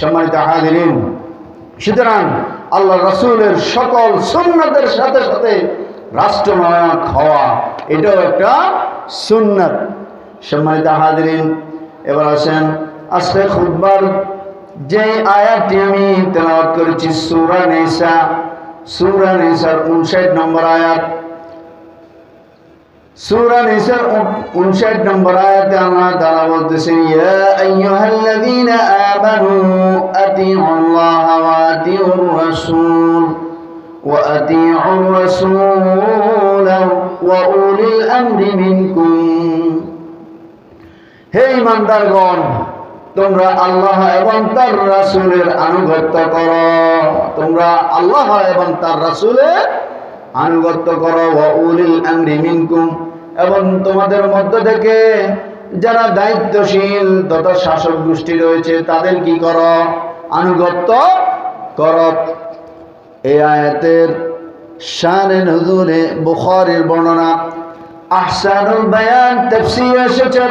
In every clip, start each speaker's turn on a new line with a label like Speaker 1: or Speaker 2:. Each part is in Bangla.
Speaker 1: সম্মানিত হাজিরিন। সুতরাং আল্লাহ রসুলের সকল সুন্নতের সাথে সাথে রাষ্ট্রনায়ক হওয়া, এটাও একটা সুন্নত। সম্মানিত হাজিরিন, এবার আসেন আজকে খুববার যে আয়াতটি আমি তেলাওয়াত করেছি, সূরা নিসা, সূরা নিসার 59 নম্বর আয়াত। সূরা নিসার 59 নম্বর আয়াতে আল্লাহ তাআলা বলতেছেন, ইয়া আইয়ুহাল্লাযীনা আমানু আতিউল্লাহ ওয়া আতিউর রাসূল ওয়া আতিউর রাসূল ওয়া উলিল আমরি মিনকুম। হে ইমানদারগণ তোমরা আল্লাহ এবং তার রাসূলের আনুগত্য করো। তোমরা আল্লাহ এবং তার রাসূলের আনুগত্য করো। ওয়া উলিল আমরি মিনকুম। এবং তোমাদের মধ্য থেকে যারা দায়িত্বশীল তথা শাসক গোষ্ঠী রয়েছে, তাদের কি কর? আনুগত্য করো। এই আয়াতের শানে নজুলে বুখারীর বর্ণনা, আহসানুল বায়ান তাফসীর এসেছে।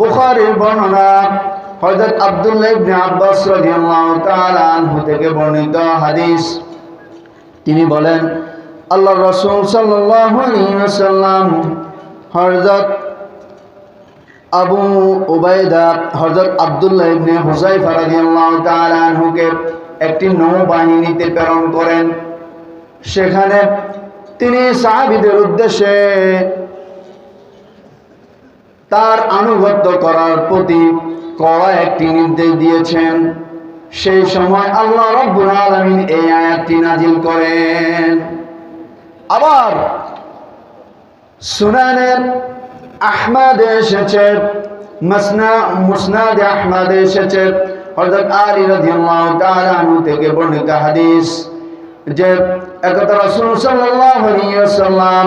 Speaker 1: বুখারীর বর্ণনা হযরত আব্দুল্লাহ ইবনে আব্বাস রাদিয়াল্লাহু তাআলা আনহু থেকে বর্ণিত হাদিস। তিনি বলেন আল্লাহ রাসূল ওয়াসাল্লাম, হযরত আবু উবাইদা হযরত আব্দুল্লাহ ইবনে হুযায়ফা রাদিয়াল্লাহু তাআলা আনহুকে একটি নৌবাহিনীতে প্রেরণ করেন। সেখানে তিনি সাহাবিদের উদ্দেশ্যে তার আনুগত্য করার প্রতি কড়া একটি নির্দেশ দিয়েছেন। সেই সময় আল্লাহ রব্বুল আলামিন এই আয়াতটি নাজিল করেন। আবার সুনানের আহমদে এসেছে, মাসনা, মুসনাদে আহমদে এসেছে। হযরত আলী রাদিয়াল্লাহু তাআলা আনহু থেকে বর্ণিত হাদিস যে একতা রাসূল সাল্লাল্লাহু আলাইহি ওয়াসাল্লাম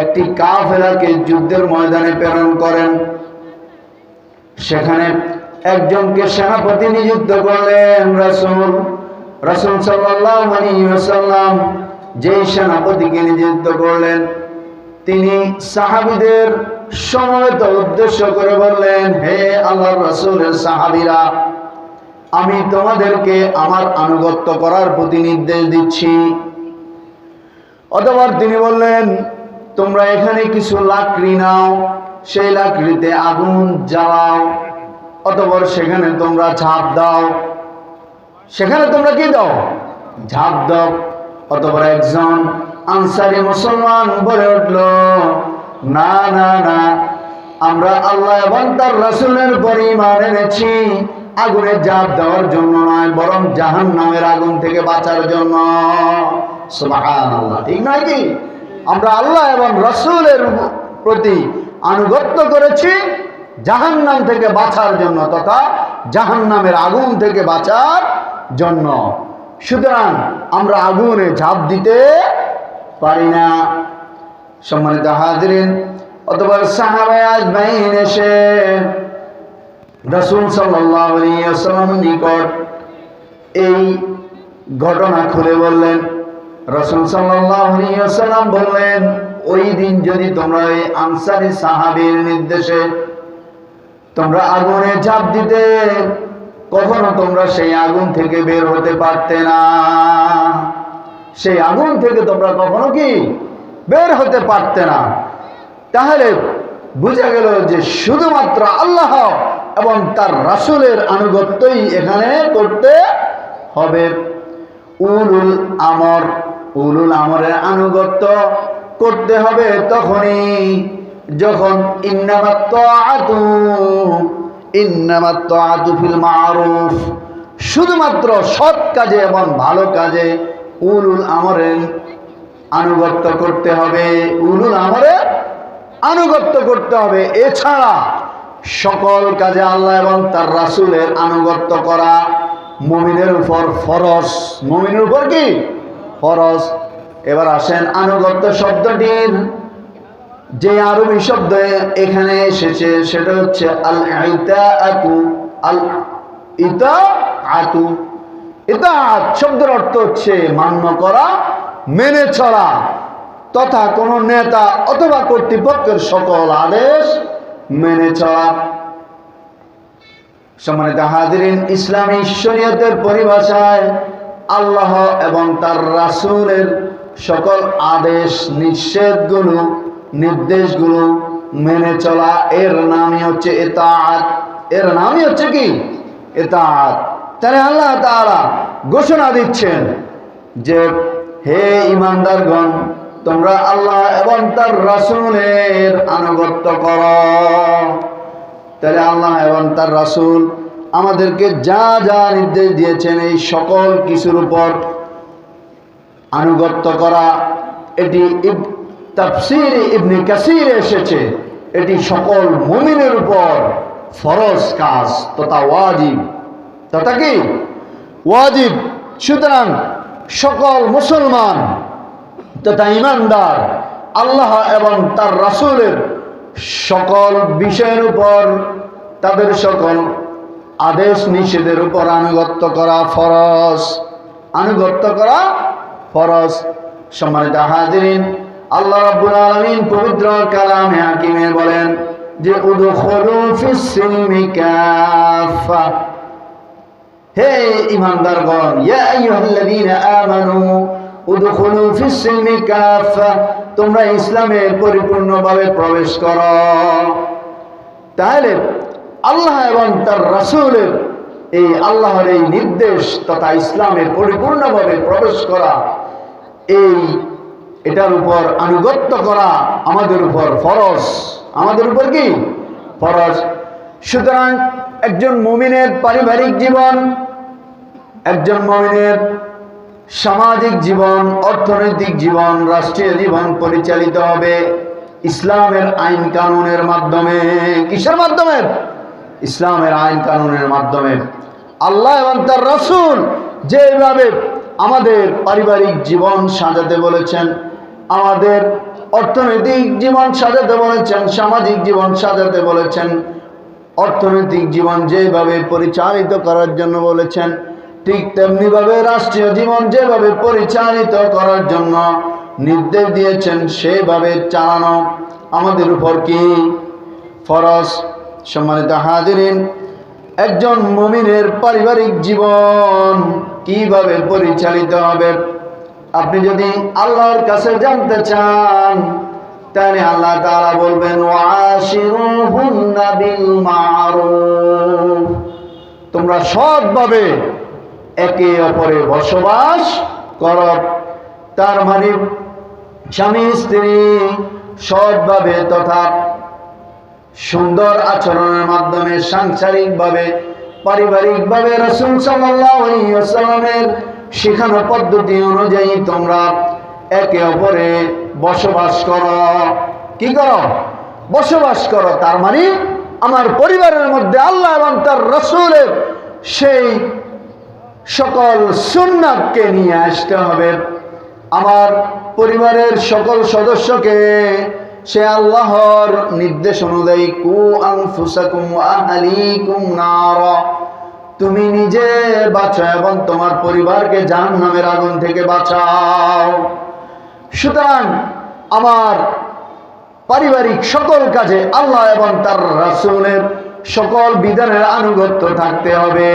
Speaker 1: একটি কাফেলাকে যুদ্ধের ময়দানে প্রেরণ করেন। সেখানে একজনকে সেনাপতি নিযুক্ত করলেন রাসূল। রাসূল সাল্লাল্লাহু আলাইহি ওয়াসাল্লাম যেই সেনাপতিকে নিযুক্ত করলেন, তিনি সাহাবিদের সমবেত উদ্দেশ্য করে বললেন, হে আল্লাহ রাসূলের সাহাবিরা, আমি তোমাদেরকে আমার আনুগত্য করার প্রতি নির্দেশ দিচ্ছি। অতবার তিনি বললেন, তোমরা এখানে কিছু লাকড়ি নাও, সেই লাকড়িতে আগুন জ্বালাও, অতপর সেখানে তোমরা ঝাঁপ দাও। সেখানে তোমরা কি দাও? ঝাঁপ দাও। অতপর একজন আনসারি মুসলমান বলে উঠল, না না না, আমরা আল্লাহ এবং তার রাসূলের পরিমাণ এনেছি। আগুনে জাপ দেওয়ার জন্য নয়, বরং জাহান নামের আগুন থেকে বাঁচার জন্য। ঠিক নয় কি? আমরা আল্লাহ এবং রসুলের প্রতি আনুগত্য করেছি জাহান্নাম থেকে বাঁচার জন্য, তথা জাহান্নামের আগুন থেকে বাঁচার জন্য। সুতরাং আমরা আগুনে ঝাঁপ দিতে পারি না। সম্মানিত হাজরিন, অথবা সাহাবায় আজমাইন এসে রসুল সাল্লাম নিকট এই ঘটনা খুলে বললেন। রসুল সাল্লাম বললেন, ওই দিন যদি তোমরা এই আনসারি সাহাবির নির্দেশে তোমরা আগুনে ঝাঁপ দিতে কখনো তোমরা সেই আগুন থেকে বের হতে পারতে না। সেই আগুন থেকে তোমরা কখনো কি বের হতে পারতে না। তাহলে বোঝা গেল যে শুধুমাত্র আল্লাহ এবং তার রাসূলের আনুগত্যই এখানে করতে হবে। উলুল আমর, উলুল আমরের আনুগত্য করতে হবে তখনই যখন ইন্নামাত আতু ইন্নামাত আতু ফিল মারুফ। শুধুমাত্র সৎ কাজে এবং ভালো কাজে উলুল আমরের আনুগত্য করতে হবে। উলুল আমরের আনুগত্য করতে হবে। এছাড়া সকল কাজে আল্লাহ এবং তার রাসূলের আনুগত্য করা মমিনের উপর ফরজ। মমিনের উপর কি? ফরজ। এবার আসেন আনুগত্য শব্দটির। যে আরবি শব্দ এখানে এসেছে, সেটা হচ্ছে আল ইতা আতু আল ইতা আতু ইতা শব্দের অর্থ হচ্ছে মান্য করা, মেনে চলা। তথা কোনো নেতা অথবা কর্তৃপক্ষের সকল আদেশ মেনে চলা। সম্মানিত হাজিরিন, ইসলামী শরীয়তের পরিভাষায় আল্লাহ এবং তার রাসূলের সকল আদেশ, নিষেধগুলো নির্দেশগুলো মেনে চলা, এর নামই হচ্ছে এতাআত এর নামই হচ্ছে কি? এতাআত তাহলে আল্লাহ তাআলা ঘোষণা দিচ্ছেন যে, হে ইমানদারগণ তোমরা আল্লাহ এবং তার রাসূলের আনুগত্য করো। তাহলে আল্লাহ এবং তার রাসূল আমাদেরকে যা যা নির্দেশ দিয়েছেন, এই সকল কিছুর উপর আনুগত্য করা, এটি তাফসীর ইবনে কাসির এসেছে। এটি সকল মুমিনের উপর ফরজ কাজ, তথা ওয়াজিব। তথা কি? ওয়াজিব। সুতরাং সকল মুসলমান তথা ইমানদার, আল্লাহ এবং তার রাসূলের সকল বিষয়ের উপর তাদের সকল আদেশ নিষেধের উপর আনুগত্য করা ফরজ। আনুগত্য করা ফরজ। সম্মানিত হাজিরিন আল্লাহ রাব্বুল আলামিন পবিত্র কালামে হাকিমে বলেন যে উদখুলু ফিস সিলমি কাফা হে ইমানদারগণ ইয়া আইয়ুহাল্লাযীনা আমানু উদখুলু ফিস সিলমি কাফা তোমরা ইসলামে পরিপূর্ণভাবে প্রবেশ করো। তাহলে আল্লাহ এবং তার রাসূলের এই আল্লাহর এই নির্দেশ তথা ইসলামে পরিপূর্ণভাবে প্রবেশ করা এই এটার উপর আনুগত্য করা আমাদের উপর ফরজ। আমাদের উপর কি? ফরজ। সুতরাং একজন মমিনের পারিবারিক জীবন, একজন মমিনের সামাজিক জীবন, অর্থনৈতিক জীবন, রাষ্ট্রীয় জীবন পরিচালিত হবে ইসলামের আইন কানুনের মাধ্যমে। কিসের মাধ্যমে? ইসলামের আইন কানুনের মাধ্যমে। আল্লাহ এবং তার রসুল যেভাবে আমাদের পারিবারিক জীবন সাজাতে বলেছেন আমাদের অর্থনৈতিক জীবন সাজাতে বলেছেন, সামাজিক জীবন সাজাতে বলেছেন, অর্থনৈতিক জীবন যেভাবে পরিচালিত করার জন্য বলেছেন, ঠিক তেমনিভাবে রাষ্ট্রীয় জীবন যেভাবে পরিচালিত করার জন্য নির্দেশ দিয়েছেন, সেভাবে চালানো আমাদের উপর কি ফরজ? সম্মানিত হাজিরিন, একজন মমিনের পারিবারিক জীবন কীভাবে পরিচালিত হবে? আপনি যদি আল্লাহর কাছে জানতে চান, তাহলে আল্লাহ তারা বলবেন তোমরা সৎভাবে একে অপরে বসবাস কর। তার মানে স্বামী, স্ত্রী সৎভাবে তথা সুন্দর আচরণের মাধ্যমে সাংসারিকভাবে, পারিবারিকভাবে রসুল সাল্লামের শেখানো পদ্ধতি অনুযায়ী তোমরা একে অপরে বসবাস করো। কি করো? বসবাস করো। তার মানে আমার পরিবারের মধ্যে আল্লাহ এবং তার রসুলের সেই সকল সুন্নাতকে নিয়ে আসতে হবে। আমার পরিবারের সকল সদস্যকে সে আল্লাহর নির্দেশ অনুযায়ী, কু আনফুসাকুম আহলিকুম নার। তুমি নিজে বাঁচো এবং তোমার পরিবারকে জাহান্নামের আগুন থেকে বাঁচাও। সুতরাং আমার পারিবারিক সকল কাজে আল্লাহ এবং তার রাসূলের সকল বিধানের আনুগত্য থাকতে হবে।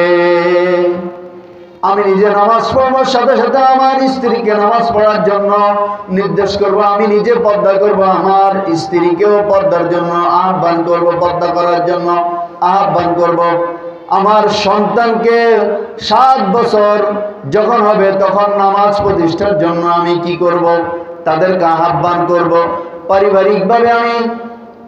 Speaker 1: আমি নিজে নামাজ পড়ব, সাথে সাথে আমার স্ত্রীকে নামাজ পড়ার জন্য নির্দেশ করব, আমি নিজে পর্দা করব, আমার স্ত্রীকেও পর্দার জন্য আহ্বান করব, পর্দা করার জন্য আহ্বান করব। আমার সন্তানকে সাত বছর যখন হবে, তখন নামাজ প্রতিষ্ঠার জন্য আমি কি করব? তাদেরকে আহ্বান করব। পারিবারিকভাবে আমি,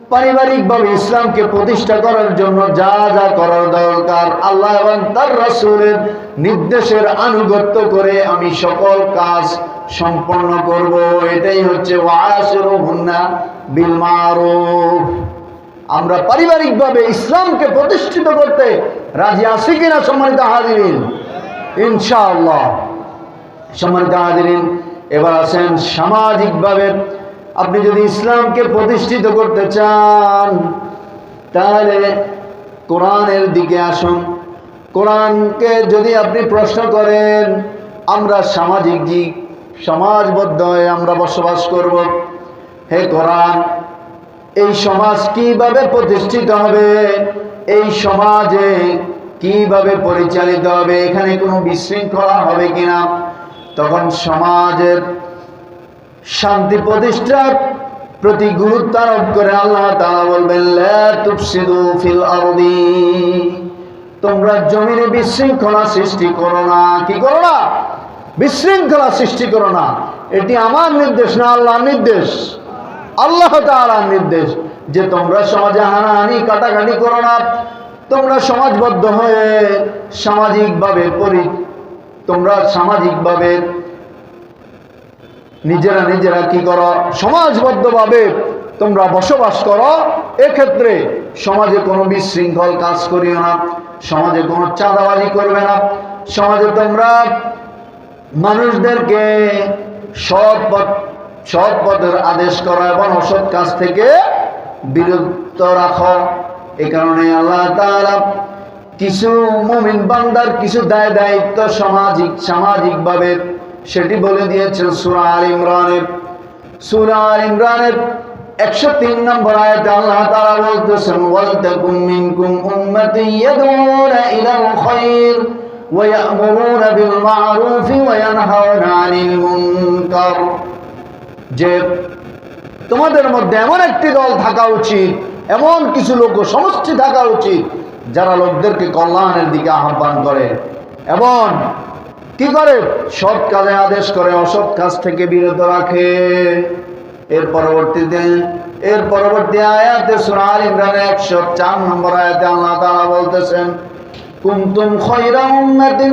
Speaker 1: পারিবারিকভাবে ইসলামকে প্রতিষ্ঠা করার জন্য যা যা করার দরকার, আল্লাহ এবং তার রাসূলের নির্দেশের আনুগত্য করে আমি সকল কাজ সম্পন্ন করব। এটাই হচ্ছে ওয়াশিরুহুন্না বিল মারুফ। আমরা পারিবারিকভাবে ইসলামকে প্রতিষ্ঠিত করতে রাজি আছি কিনা সম্মানিত হাজিরিন? ইনশাআল্লাহ। সম্মানিত হাজিরিন, এবার আছেন সামাজিকভাবে। আপনি যদি ইসলামকে প্রতিষ্ঠিত করতে চান, তাহলে কোরআনের দিকে আসুন। কোরআনকে যদি আপনি প্রশ্ন করেন, আমরা সামাজিক দিক সমাজবদ্ধ হয়ে আমরা বসবাস করব। হে কোরআন এই সমাজ কীভাবে প্রতিষ্ঠিত হবে? এই সমাজে কীভাবে পরিচালিত হবে? এখানে কোনো বিশৃঙ্খলা হবে কিনা? তখন সমাজের শান্তি প্রতিষ্ঠার প্রতি গুরুত্ব আরোপ করে আল্লাহ তাআলা বলবেন তোমরা জমিনে বিশৃঙ্খলা সৃষ্টি করো না। কি করো না? বিশৃঙ্খলা সৃষ্টি করো না। এটি আমার নির্দেশ না আল্লাহর নির্দেশ। আল্লাহ তাআলার নির্দেশ যে তোমরা সমাজে হানাহানি, কাটাকাটি করো না। তোমরা সমাজবদ্ধ হয়ে সামাজিকভাবে পরি, তোমরা সামাজিকভাবে নিজেরা নিজেরা কি করো? সমাজবদ্ধভাবে তোমরা বসবাস করো। এক্ষেত্রে সমাজে কোনো বিশৃঙ্খল কাজ করিও না। সমাজে কোনো চাঁদাবাজি করবে না। সমাজে তোমরা মানুষদেরকে সৎ সৎ পথের আদেশ করা এবং অসৎ কাজ থেকে বিরত রাখো এ কারণে আল্লাহ তাআলা কিছু মুমিন বান্দার কিছু দায় দায়িত্ব সামাজিক সামাজিকভাবে সেটি বলে দিয়েছেন সূরা আল ইমরানের সূরা আল ইমরানের একশো তিন নম্বর আয়াতে আল্লাহ তাআলা বলতেছেন ওয়ালতাকুম মিনকুম উম্মাতুন ইয়াদউনা ইলাল খায়র ويأمرون بالمعروف وينهون عن المنكر যে তোমাদের মধ্যে এমন একটি দল থাকা উচিত, এমন কিছু লোক সমষ্টি থাকা উচিত, যারা লোকদেরকে কল্যাণের দিকে আহ্বান করে। এবং কি করে? সৎ কাজে আদেশ করে, অসৎ কাজ থেকে বিরত রাখে। এর পরবর্তীতে, এর পরবর্তী আয়াতে সুরাল ইমরানের একশো চার নম্বর আয়াতে আল্লাহ তাআলা বলতেছেন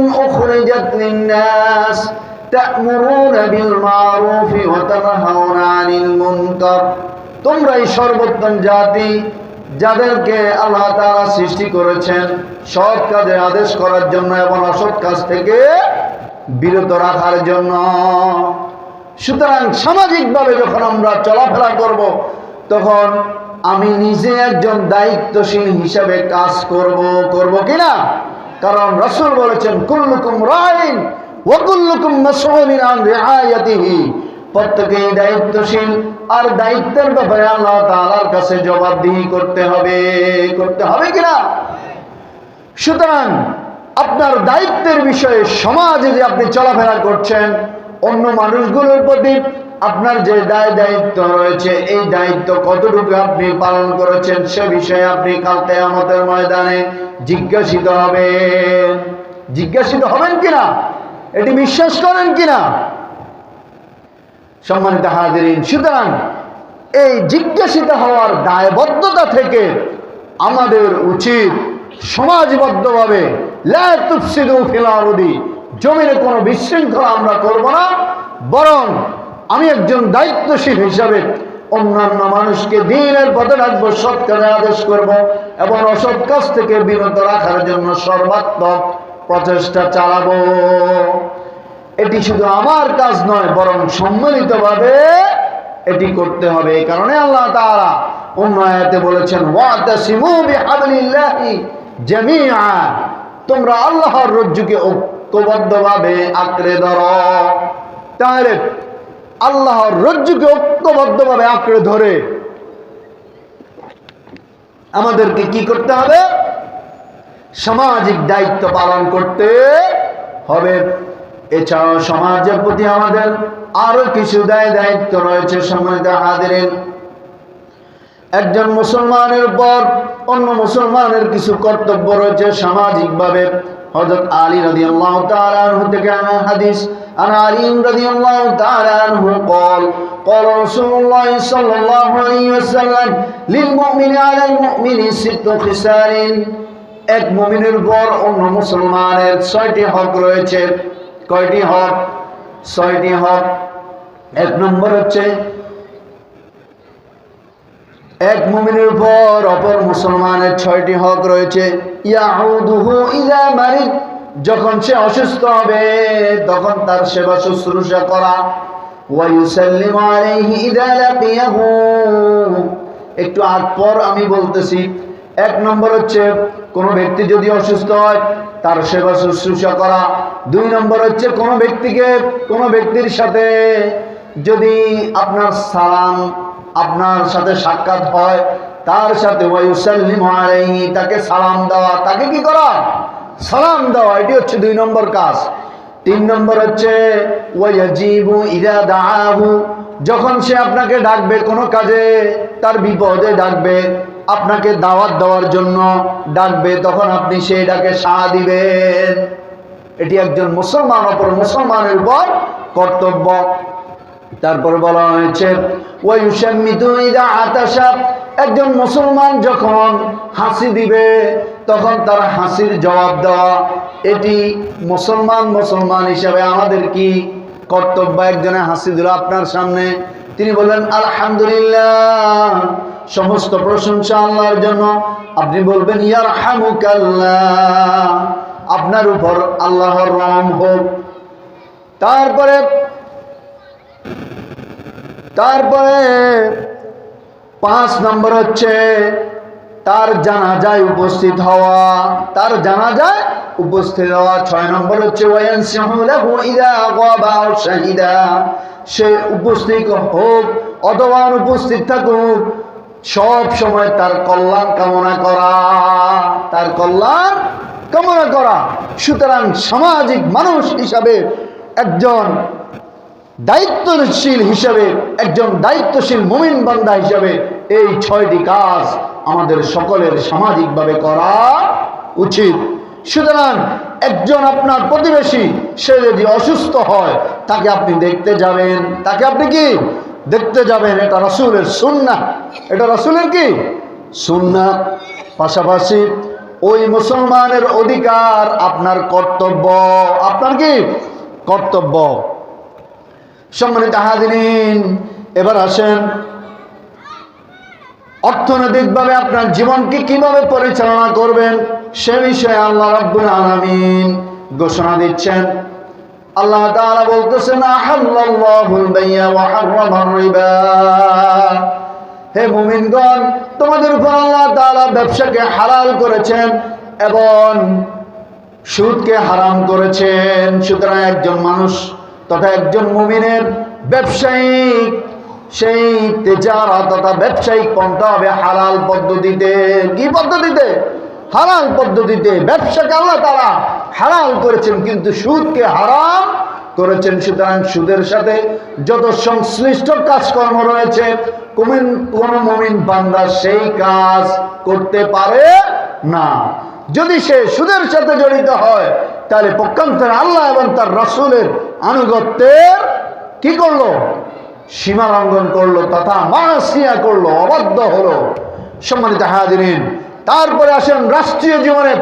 Speaker 1: উখরিজাত লিন-নাস। তা'মুরুনা বিল মা'রুফি ওয়া তানহাউনা 'আনিল মুনকার সর্বোত্তম জাতি যাদেরকে আল্লাহ তাআলা সৃষ্টি করেছেন। সৎ কাজে আদেশ করার জন্য এবং অসৎ কাজ থেকে বিরত রাখার জন্য। সুতরাং সামাজিকভাবে যখন আমরা চলাফেরা করব, তখন আমি নিজে একজন দায়িত্বশীল হিসাবে কাজ করব করব কিনা? কারণ রসুল বলেছেন, কুল্লুকুম রাইন ওয়াকুল্লুকুম মাসউলিন আন রিআয়াতিহি প্রত্যেকেই দায়িত্বশীল, আর দায়িত্বের ব্যাপারে আল্লাহ তাআলার কাছে জবাবদিহি করতে হবে। করতে হবে কিনা? সুতরাং আপনার দায়িত্বের বিষয়ে সমাজে যে আপনি চলাফেরা করছেন, অন্য মানুষগুলোর প্রতি আপনার যে দায় দায়িত্ব রয়েছে, এই দায়িত্ব কতটুকু আপনি পালন করেছেন, সে বিষয়ে আপনি কাল কেয়ামতের ময়দানে জিজ্ঞাসিত হবেন। জিজ্ঞাসিত হবেন কিনা? এটি বিশ্বাস করেন কিনা? সম্মানিত হাজিরিন সুতরাং এই জিজ্ঞাসিত হওয়ার দায়বদ্ধতা থেকে আমাদের উচিত সমাজবদ্ধভাবে লা তুফসিদু জমিনে কোনো বিশৃঙ্খলা আমরা করব না বরং আমি একজন দায়িত্বশীল হিসাবে অন্যান্য মানুষকে দিনের পথে রাখব সৎ কাজে আদেশ করব এবং অসৎ কাজ থেকে বিরত রাখার জন্য সর্বাত্মক প্রচেষ্টা চালাবো। এটি শুধু আমার কাজ নয়, বরং সম্মিলিতভাবে এটি করতে হবে। এই কারণে আল্লাহ তাআলা অন্য আয়াতে বলেছেন তোমরা আল্লাহর রজ্জুকে ঐক্যবদ্ধভাবে আঁকড়ে ধরো। তাহলে আল্লাহর রজ্জুকে ঐক্যবদ্ধভাবে আঁকড়ে ধরে আমাদেরকে কি করতে হবে? সামাজিক দায়িত্ব পালন করতে হবে এছাড়াও সমাজের প্রতি আমাদের আরো কিছু দায় দায়িত্ব রয়েছে সম্মানিত হাজিরেন একজন মুসলমানের উপর অন্য মুসলমানের কিছু কর্তব্য রয়েছে সামাজিকভাবে হযরত আলী রাদিয়াল্লাহু তাআলা আনহু থেকে আনা হাদিস عن علي رضي الله تعالى عنه قال قال رسول الله صلى الله عليه وسلم للمؤمن على المؤمن ست خصال এক মুমিনের উপর অন্য মুসলমানের ছয়টি হক রয়েছে। কয়টি হক? ছয়টি হক। এক নম্বর হচ্ছে, এক মুমিনের উপর অপর মুসলমানের ছয়টি হক রয়েছে। যখন সে অসুস্থ হবে, তখন তার সেবা শুশ্রূষা করা। একটু আগ পর আমি বলতেছি এক নম্বর হচ্ছে, কোনো ব্যক্তি যদি অসুস্থ হয়, তার সেবা শুশ্রূষা করা। দুই নম্বর হচ্ছে, কোনো ব্যক্তিকে, কোনো ব্যক্তির সাথে যদি আপনার সালাম, আপনার সাথে সাক্ষাৎ হয়, তার সাথে তাকে সালাম দেওয়া, তাকে কি করা? সালাম দেওয়া, এটি হচ্ছে দুই নম্বর কাজ। তিন নম্বর হচ্ছে যখন সে আপনাকে ডাকবে কোনো কাজে, তার বিপদে ডাকবে। আপনাকে দাওয়াত দেওয়ার জন্য ডাকবে, তখন আপনি সেই ডাকে সাড়া দিবেন। এটি একজন মুসলমান, অপর মুসলমানের উপর কর্তব্য। তারপর বলা হয়েছে একজন মুসলমান যখন হাসি দিবে, তখন তার হাসির জবাব দেওয়া। এটি মুসলমান মুসলমান হিসাবে আমাদের কি কর্তব্য? একজনে হাসি দিল আপনার সামনে, তিনি বললেন, আলহামদুলিল্লাহ। সমস্ত প্রশংসা আল্লাহর জন্য। আপনি বলবেন ইয়ার হামুকাল্লাহ আপনার উপর আল্লাহর রহম হোক। তারপরে তারপরে পাঁচ নম্বর হচ্ছে, তার জানাজায় উপস্থিত হওয়া। তার জানাজায় উপস্থিত হওয়া। ছয় নম্বর হচ্ছে সে উপস্থিত হোক, অথবা অনুপস্থিত থাকুক সব সময় তার কল্যাণ কামনা করা, তার কল্যাণ কামনা করা। সুতরাং সামাজিক মানুষ হিসাবে একজন দায়িত্বশীল হিসাবে, একজন দায়িত্বশীল মুমিন বান্দা হিসাবে এই ছয়টি কাজ আমাদের সকলের সামাজিকভাবে করা উচিত। সুতরাং একজন আপনার প্রতিবেশী, সে যদি অসুস্থ হয়, তাকে আপনি দেখতে যাবেন। তাকে আপনি কি? দেখতে যাবেন, এটা রসুলের সুন্না এটা রসুলের কি? সুন্না পাশাপাশি ওই মুসলমানের অধিকার আপনার কর্তব্য। আপনার কি? কর্তব্য। সম্মানিত হাজিরিন, এবার আসেন। অর্থনৈতিকভাবে আপনার জীবনকে কীভাবে পরিচালনা করবেন, সে বিষয়ে আল্লাহ রাব্বুল আলামিন ঘোষণা দিচ্ছেন। আল্লাহ তাআলা বলতেছেন আহাল্লাল্লাহুল বাইয়া ওয়া হাররামার রিবা। হে মুমিনগণ, তোমাদের উপর আল্লাহ তাআলা ব্যবসাকে হালাল করেছেন এবং সুদকে হারাম করেছেন। সুতরাং একজন মানুষ তথা একজন মুমিনের ব্যবসায়িক সেই তেজারা তথা ব্যবসায়িক পন্থা হবে হালাল পদ্ধতিতে। কি পদ্ধতিতে? হালাল পদ্ধতিতে ব্যবসাকে আল্লাহ তারা হালাল করেছেন, কিন্তু সুদকে হারাম করেছেন। সুতরাং সুদের সাথে যত সংশ্লিষ্ট কাজকর্ম রয়েছে, কোমিন, কোন মমিন বান্দা সেই কাজ করতে পারে না। যদি সে সুদের সাথে জড়িত হয়, তাহলে পক্ষান্তরে আল্লাহ এবং তার রসুলের আনুগত্যের কি করল? সীমা লঙ্ঘন করল, তথা মাসিয়া করল, অবাধ্য হলো। সম্মানিত হাজিরিন তারপরে আসেন রাষ্ট্রীয় জীবনে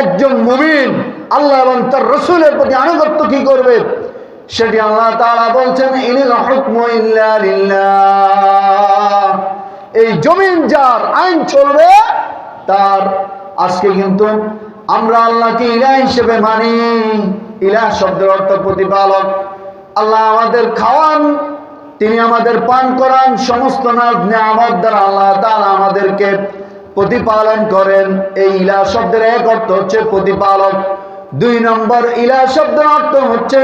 Speaker 1: একজন মুমিন। আল্লাহ এবং তার রসুলের প্রতি আনুগত্য কি করবে? সেটি আল্লাহ তাআলা বলছেন এই জমিন যার আইন চলবে, তার আজকে কিন্তু আমরা আল্লাহকে ইলা হিসেবে মানি। ইলা শব্দের অর্থ প্রতিপালক। আল্লাহ আমাদের খাওয়ান, তিনি আমাদের পান করান, সমস্ত নাজ নিয়ামত দ্বারা আল্লাহ তাআলা আমাদেরকে প্রতিপালন করেন। এই ইলা শব্দের এক অর্থ হচ্ছে প্রতিপালক। দুই নম্বর ইলা শব্দের অর্থ হচ্ছে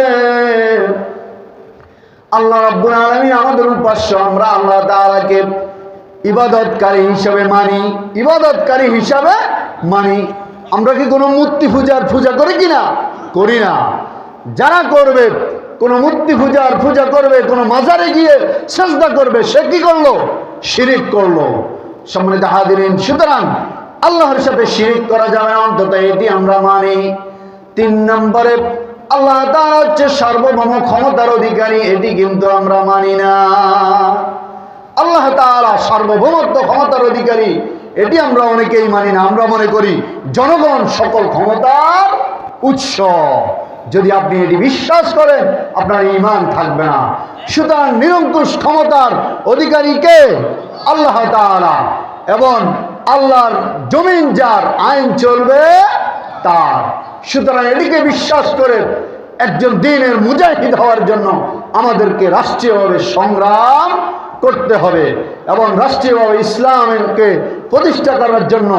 Speaker 1: আল্লাহ রাব্বুল আলামিন আমাদের উপাস্য, আমরা আল্লাহ তাআলাকে ইবাদতকারী হিসাবে মানি। ইবাদতকারী হিসাবে মানি। আমরা কি কোনো মূর্তি পূজার পূজা করি কিনা করি না। যারা করবে, কোনো মূর্তি পূজার পূজা করবে, কোনো মাজারে গিয়ে সেজদা করবে, সে কি করল? শিরিক করল। সম্মানিত হাদিরিন সুতরাং আল্লাহর সাথে শিরিক করা যাবে অন্তত এটি আমরা মানি। তিন নম্বরে, আল্লাহ তাআলা হচ্ছে সার্বভৌম ক্ষমতার অধিকারী, এটি কিন্তু আমরা মানি না। আল্লাহ তাআলা সার্বভৌমত্ব ক্ষমতার অধিকারী, এটি আমরা অনেকেই মানি না। আমরা মনে করি জনগণ সকল ক্ষমতার উৎস। যদি আপনি এটি বিশ্বাস করেন, আপনার ইমান থাকবে না। সুতরাং নিরঙ্কুশ ক্ষমতার অধিকারীকে আল্লাহ এবং আল্লাহর জমিন যার আইন চলবে তার। সুতরাং এটিকে বিশ্বাস করে একজন দিনের মুজাহিদ হওয়ার জন্য আমাদেরকে রাষ্ট্রীয়ভাবে সংগ্রাম করতে হবে এবং রাষ্ট্রীয়ভাবে ইসলামকে প্রতিষ্ঠা করার জন্য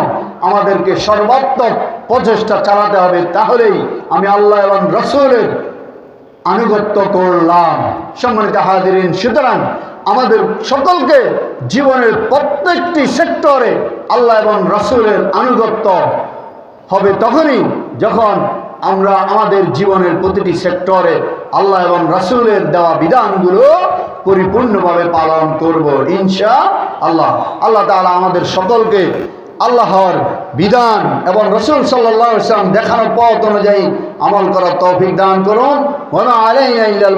Speaker 1: আমাদেরকে সর্বাত্মক প্রচেষ্টা চালাতে হবে। তাহলেই আমি আল্লাহ এবং রসুলের আনুগত্য করলাম। সম্মানিত হাজিরিন, সুতরাং আমাদের সকলকে জীবনের প্রত্যেকটি সেক্টরে আল্লাহ এবং রসুলের আনুগত্য হবে তখনই যখন আমরা আমাদের জীবনের প্রতিটি সেক্টরে আল্লাহ এবং রাসূলের দেওয়া বিধানগুলো পরিপূর্ণভাবে পালন করব ইনশা আল্লাহ আল্লাহ তাআলা আমাদের সকলকে আল্লাহর বিধান এবং রসুল সাল্লাহ ইসলাম দেখানো পথ অনুযায়ী আমল করার তৌফিক দান করুন। ওনা আলাইনা ইল্লাল